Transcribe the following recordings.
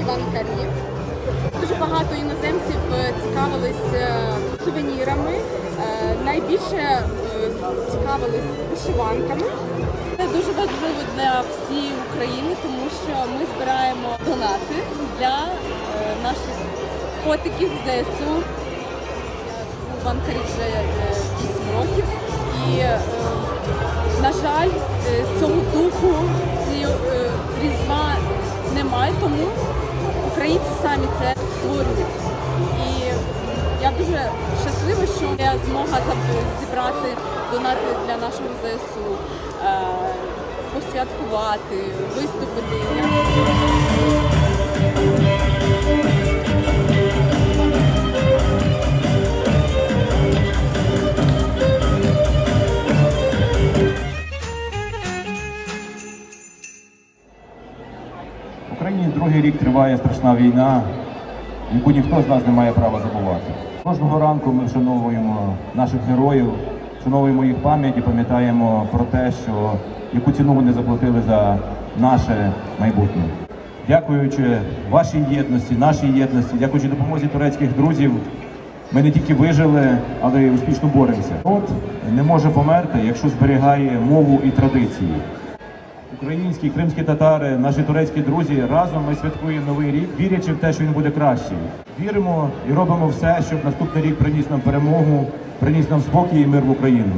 Іван-Карі. Дуже багато іноземців е, цікавились е, сувенірами. Е, Найбільше цікавились вишиванками. Це дуже важливо для всієї України, тому що ми збираємо донати для наших котиків ЗСУ. Я живу Анкарі вже е, 8 років. І, на жаль, цього духу ці, різдва немає, тому українці самі це створюють. І я дуже щаслива, що я змога зібрати донати для нашого ЗСУ, е, посвяткувати, виступити. Другий рік триває страшна війна, яку ніхто з нас не має права забувати. Кожного ранку ми вшановуємо наших героїв, вшановуємо їх пам'ять і пам'ятаємо про те, що яку ціну вони заплатили за наше майбутнє. Дякуючи вашій єдності, нашій єдності, дякуючи допомозі турецьких друзів, ми не тільки вижили, але й успішно боремося. От не може померти, якщо зберігає мову і традиції. Українські, кримські татари, наші турецькі друзі разом ми святкуємо новий рік, вірячи в те, що він буде кращий. Віримо і робимо все, щоб наступний рік приніс нам перемогу, приніс нам спокій і мир в Україну.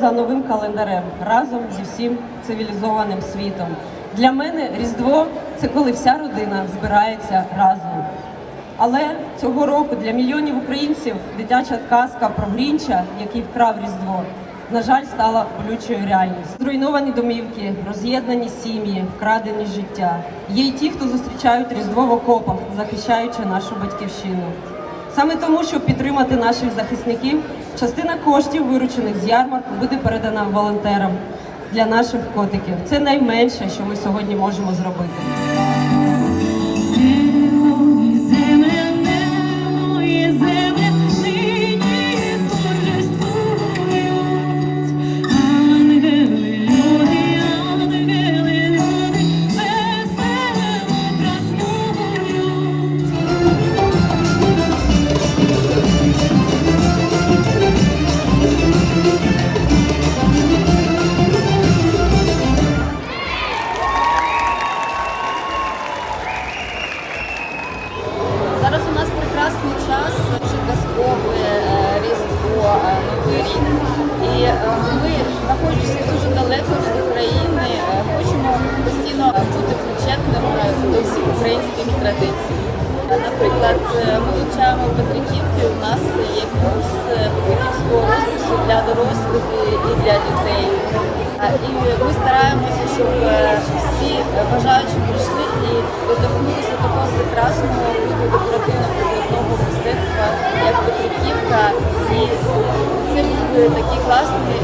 За новим календарем разом зі всім цивілізованим світом. Для мене Різдво це коли вся родина збирається разом. Але цього року для мільйонів українців дитяча казка про Грінча, який вкрав Різдво, на жаль, стала болючою реальністю. Зруйновані домівки, роз'єднані сім'ї, вкрадені життя. Є й ті, хто зустрічають Різдво в окопах, захищаючи нашу батьківщину. Саме тому, щоб підтримати наших захисників, частина коштів, виручених з ярмарку, буде передана волонтерам для наших котиків. Це найменше, що ми сьогодні можемо зробити. Зараз у нас прекрасний час, дуже казкове е, різдво, е, новий рік. І е, ми, знаходячись дуже далеко від України, хочемо постійно бути причетними до всіх українських традицій. Наприклад, ми вивчаємо Петриківки, у нас є курс Петриківського розпису для дорослих і- для дітей. І ми стараємося, щоб всі бажаючі прийшли і доторкнулися такого прекрасного буде такий